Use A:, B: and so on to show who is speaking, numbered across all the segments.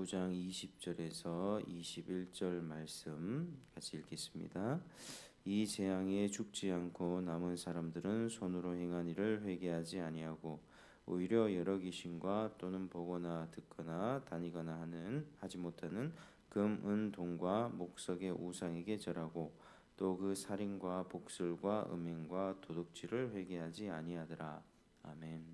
A: 9장 20절에서 21절 말씀 같이 읽겠습니다. 이 재앙에 죽지 않고 남은 사람들은 손으로 행한 일을 회개하지 아니하고 오히려 여러 귀신과 또는 보거나 듣거나 다니거나 하는 하지 못하는 금, 은, 동과 목석의 우상에게 절하고 또 그 살인과 복술과 음행과 도둑질을 회개하지 아니하더라. 아멘.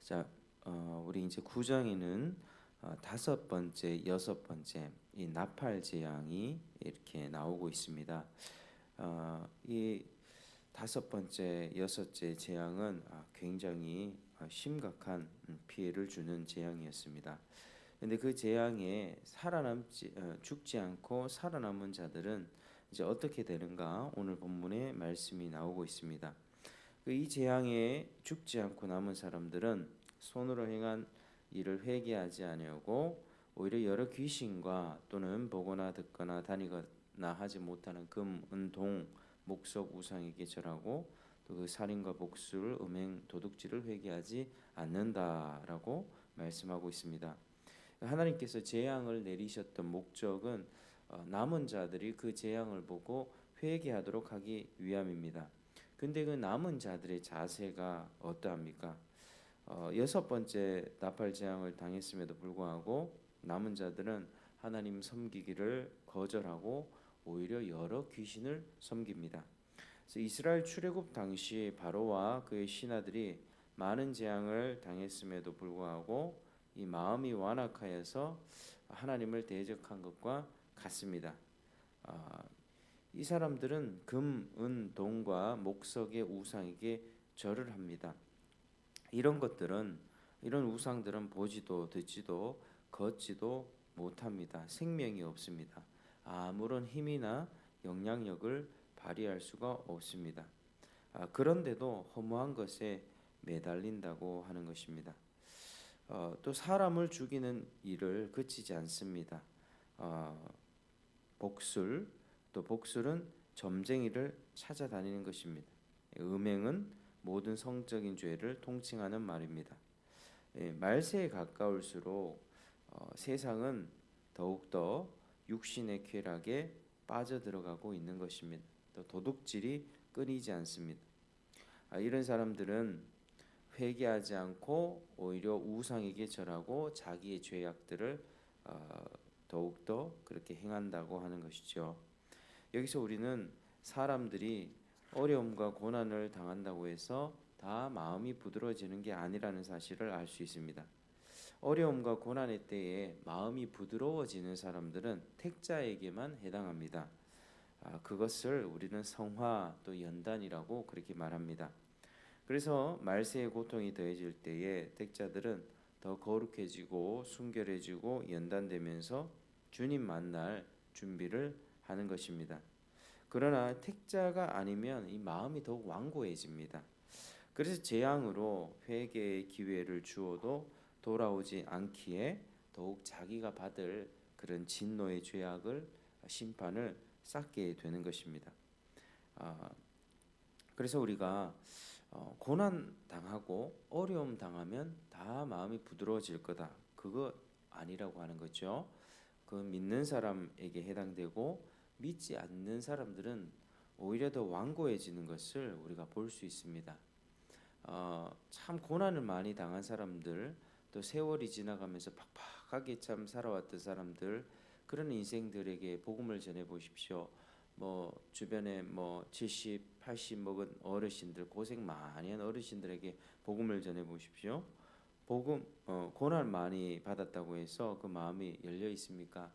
A: 자, 어, 우리 이제 9장에는 어, 다섯 번째, 여섯 번째 이 나팔 재앙이 이렇게 나오고 있습니다. 어, 이 다섯 번째, 여섯째 재앙은 아, 굉장히 아, 심각한 음, 피해를 주는 재앙이었습니다. 근데 그 재앙에 살아남지 어, 죽지 않고 살아남은 자들은 이제 어떻게 되는가 오늘 본문에 말씀이 나오고 있습니다. 그이 재앙에 죽지 않고 남은 사람들은 손으로 행한 일을 회개하지 아니하고 오히려 여러 귀신과 또는 보거나 듣거나 다니거나 하지 못하는 금, 은, 동, 목석 우상에게 절하고 또 그 살인과 복술, 음행, 도둑질을 회개하지 않는다라고 말씀하고 있습니다. 하나님께서 재앙을 내리셨던 목적은 어, 남은 자들이 그 재앙을 보고 회개하도록 하기 위함입니다. 근데 그 남은 자들의 자세가 어떠합니까? 어, 여섯 번째 나팔 재앙을 당했음에도 불구하고 남은 자들은 하나님 섬기기를 거절하고 오히려 여러 귀신을 섬깁니다. 이스라엘 출애굽 당시 바로와 그의 신하들이 많은 재앙을 당했음에도 불구하고 이 마음이 완악하여서 하나님을 대적한 것과 같습니다. 아, 이 사람들은 금, 은, 동과 목석의 우상에게 절을 합니다. 이런 것들은 이런 우상들은 보지도 듣지도 걷지도 못합니다. 생명이 없습니다. 아무런 힘이나 영향력을 발휘할 수가 없습니다. 아, 그런데도 허무한 것에 매달린다고 하는 것입니다. 어, 또 사람을 죽이는 일을 그치지 않습니다. 어, 복술 또 복술은 점쟁이를 찾아다니는 것입니다. 음행은 모든 성적인 죄를 통칭하는 말입니다. 예, 말세에 가까울수록 어, 세상은 더욱더 육신의 쾌락에 빠져들어가고 있는 것입니다. 또 도둑질이 끊이지 않습니다. 아, 이런 사람들은 회개하지 않고 오히려 우상에게 절하고 자기의 죄악들을 어, 더욱더 그렇게 행한다고 하는 것이죠. 여기서 우리는 사람들이 어려움과 고난을 당한다고 해서 다 마음이 부드러워지는 게 아니라는 사실을 알 수 있습니다. 어려움과 고난의 때에 마음이 부드러워지는 사람들은 택자에게만 해당합니다. 아, 그것을 우리는 성화 또 연단이라고 그렇게 말합니다. 그래서 말세의 고통이 더해질 때에 택자들은 더 거룩해지고 순결해지고 연단되면서 주님 만날 준비를 하는 것입니다. 그러나 택자가 아니면 이 마음이 더욱 완고해집니다. 그래서 재앙으로 회개의 기회를 주어도 돌아오지 않기에 더욱 자기가 받을 그런 진노의 죄악을 심판을 쌓게 되는 것입니다. 아, 그래서 우리가 어, 고난 당하고 어려움 당하면 다 마음이 부드러워질 거다. 그거 아니라고 하는 거죠. 그 믿는 사람에게 해당되고 믿지 않는 사람들은 오히려 더 완고해지는 것을 우리가 볼 수 있습니다. 어, 참 고난을 많이 당한 사람들, 또 세월이 지나가면서 팍팍하게 참 살아왔던 사람들 그런 인생들에게 복음을 전해 보십시오. 뭐 주변에 뭐 70, 80 먹은 어르신들 고생 많이 한 어르신들에게 복음을 전해 보십시오. 복음 어, 고난 많이 받았다고 해서 그 마음이 열려 있습니까?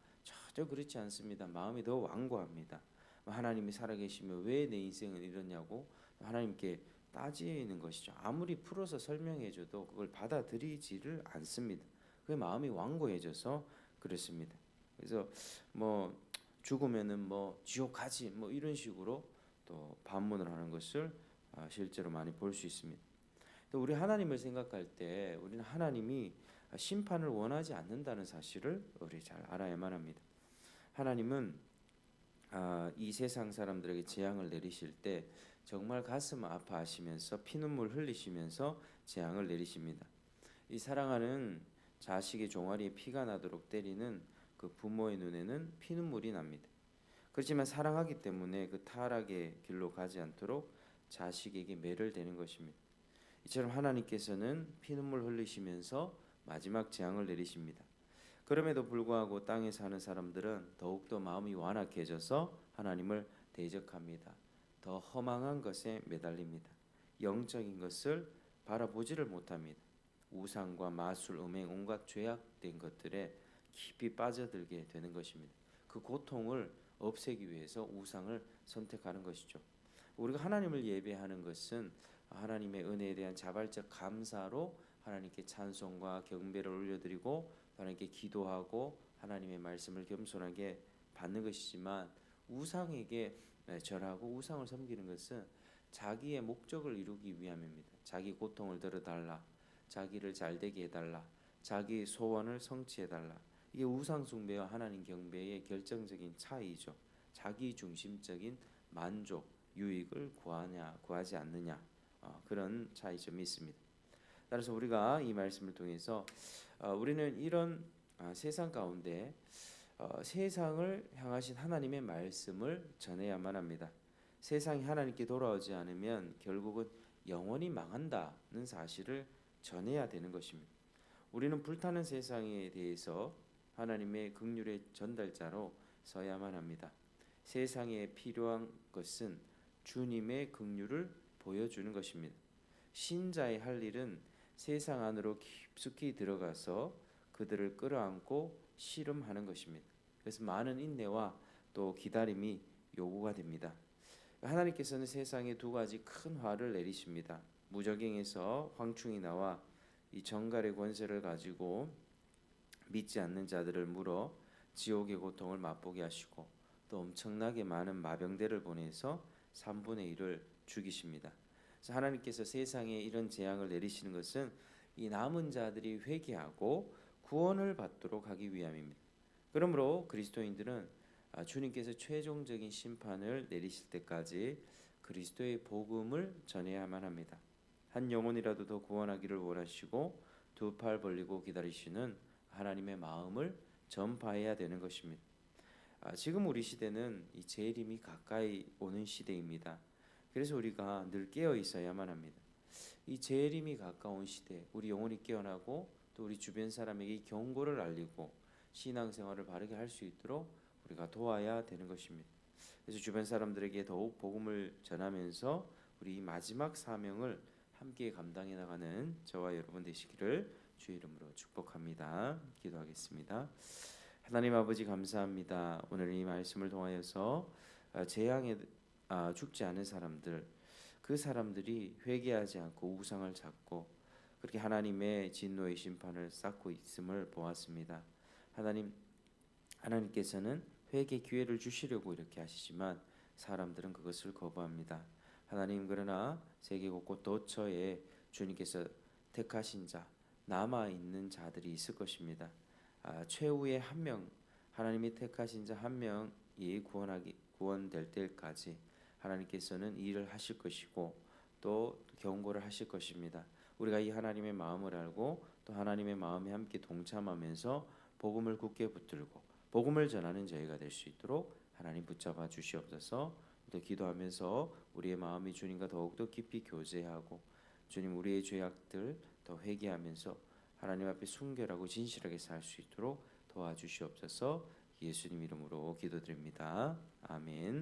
A: 전혀 그렇지 않습니다. 마음이 더 완고합니다. 하나님이 살아계시면 왜내 인생은 이러냐고 하나님께 따지는 것이죠. 아무리 풀어서 설명해줘도 그걸 받아들이지를 않습니다. 그 마음이 완고해져서 그렇습니다. 그래서 뭐 죽으면은 뭐 지옥 가지 뭐 이런 식으로 또 반문을 하는 것을 아, 실제로 많이 볼 수 있습니다. 또 우리 하나님을 생각할 때 우리는 하나님이 심판을 원하지 않는다는 사실을 우리 잘 알아야만 합니다. 하나님은 아, 이 세상 사람들에게 재앙을 내리실 때 정말 가슴 아파하시면서 피눈물 흘리시면서 재앙을 내리십니다. 이 사랑하는 자식의 종아리에 피가 나도록 때리는 그 부모의 눈에는 피눈물이 납니다. 그렇지만 사랑하기 때문에 그 타락의 길로 가지 않도록 자식에게 매를 대는 것입니다. 이처럼 하나님께서는 피눈물 흘리시면서 마지막 재앙을 내리십니다. 그럼에도 불구하고 땅에 사는 사람들은 더욱더 마음이 완악해져서 하나님을 대적합니다. 더 허망한 것에 매달립니다. 영적인 것을 바라보지를 못합니다. 우상과 마술, 음행, 온갖 죄악된 것들에 깊이 빠져들게 되는 것입니다. 그 고통을 없애기 위해서 우상을 선택하는 것이죠. 우리가 하나님을 예배하는 것은 하나님의 은혜에 대한 자발적 감사로 하나님께 찬송과 경배를 올려드리고 하나님께 기도하고 하나님의 말씀을 겸손하게 받는 것이지만 우상에게 절하고 우상을 섬기는 것은 자기의 목적을 이루기 위함입니다. 자기 고통을 들어달라, 자기를 잘되게 해달라, 자기 소원을 성취해달라. 이게 우상 숭배와 하나님 경배의 결정적인 차이죠. 자기 중심적인 만족, 유익을 구하냐, 구하지 않느냐 어, 그런 차이점이 있습니다. 따라서 우리가 이 말씀을 통해서 어, 우리는 이런 아, 세상 가운데 어, 세상을 향하신 하나님의 말씀을 전해야만 합니다. 세상이 하나님께 돌아오지 않으면 결국은 영원히 망한다는 사실을 전해야 되는 것입니다. 우리는 불타는 세상에 대해서 하나님의 긍휼의 전달자로 서야만 합니다. 세상에 필요한 것은 주님의 긍휼을 보여주는 것입니다. 신자의 할 일은 세상 안으로 깊숙이 들어가서 그들을 끌어안고 씨름하는 것입니다. 그래서 많은 인내와 또 기다림이 요구가 됩니다. 하나님께서는 세상에 두 가지 큰 화를 내리십니다. 무적행에서 황충이 나와 이 정갈의 권세를 가지고 믿지 않는 자들을 물어 지옥의 고통을 맛보게 하시고 또 엄청나게 많은 마병대를 보내서 3분의 1을 죽이십니다. 그래서 하나님께서 세상에 이런 재앙을 내리시는 것은 이 남은 자들이 회개하고 구원을 받도록 하기 위함입니다. 그러므로 그리스도인들은 아, 주님께서 최종적인 심판을 내리실 때까지 그리스도의 복음을 전해야만 합니다. 한 영혼이라도 더 구원하기를 원하시고 두 팔 벌리고 기다리시는 하나님의 마음을 전파해야 되는 것입니다. 아, 지금 우리 시대는 이 재림이 가까이 오는 시대입니다. 그래서 우리가 늘 깨어 있어야만 합니다. 이 재림이 가까운 시대, 우리 영혼이 깨어나고 또 우리 주변 사람에게 경고를 알리고 신앙생활을 바르게 할 수 있도록 우리가 도와야 되는 것입니다. 그래서 주변 사람들에게 더욱 복음을 전하면서 우리 이 마지막 사명을 함께 감당해 나가는 저와 여러분 되시기를 주의 이름으로 축복합니다. 기도하겠습니다. 하나님 아버지 감사합니다. 오늘 이 말씀을 통하여서 아, 재앙에 아, 죽지 않은 사람들 그 사람들이 회개하지 않고 우상을 잡고 그렇게 하나님의 진노의 심판을 쌓고 있음을 보았습니다. 하나님 하나님께서는 회개 기회를 주시려고 이렇게 하시지만 사람들은 그것을 거부합니다. 하나님 그러나 세계 곳곳 도처에 주님께서 택하신 자 남아 있는 자들이 있을 것입니다. 아, 최후의 한 명 하나님이 택하신 자 한 명이 구원하기 구원될 때까지 하나님께서는 일을 하실 것이고 또 경고를 하실 것입니다. 우리가 이 하나님의 마음을 알고 또 하나님의 마음에 함께 동참하면서 복음을 굳게 붙들고 복음을 전하는 저희가 될 수 있도록 하나님 붙잡아 주시옵소서. 또 기도하면서 우리의 마음이 주님과 더욱더 깊이 교제하고 주님 우리의 죄악들 더 회개하면서 하나님 앞에 순결하고 진실하게 살 수 있도록 도와주시옵소서. 예수님 이름으로 기도드립니다. 아멘.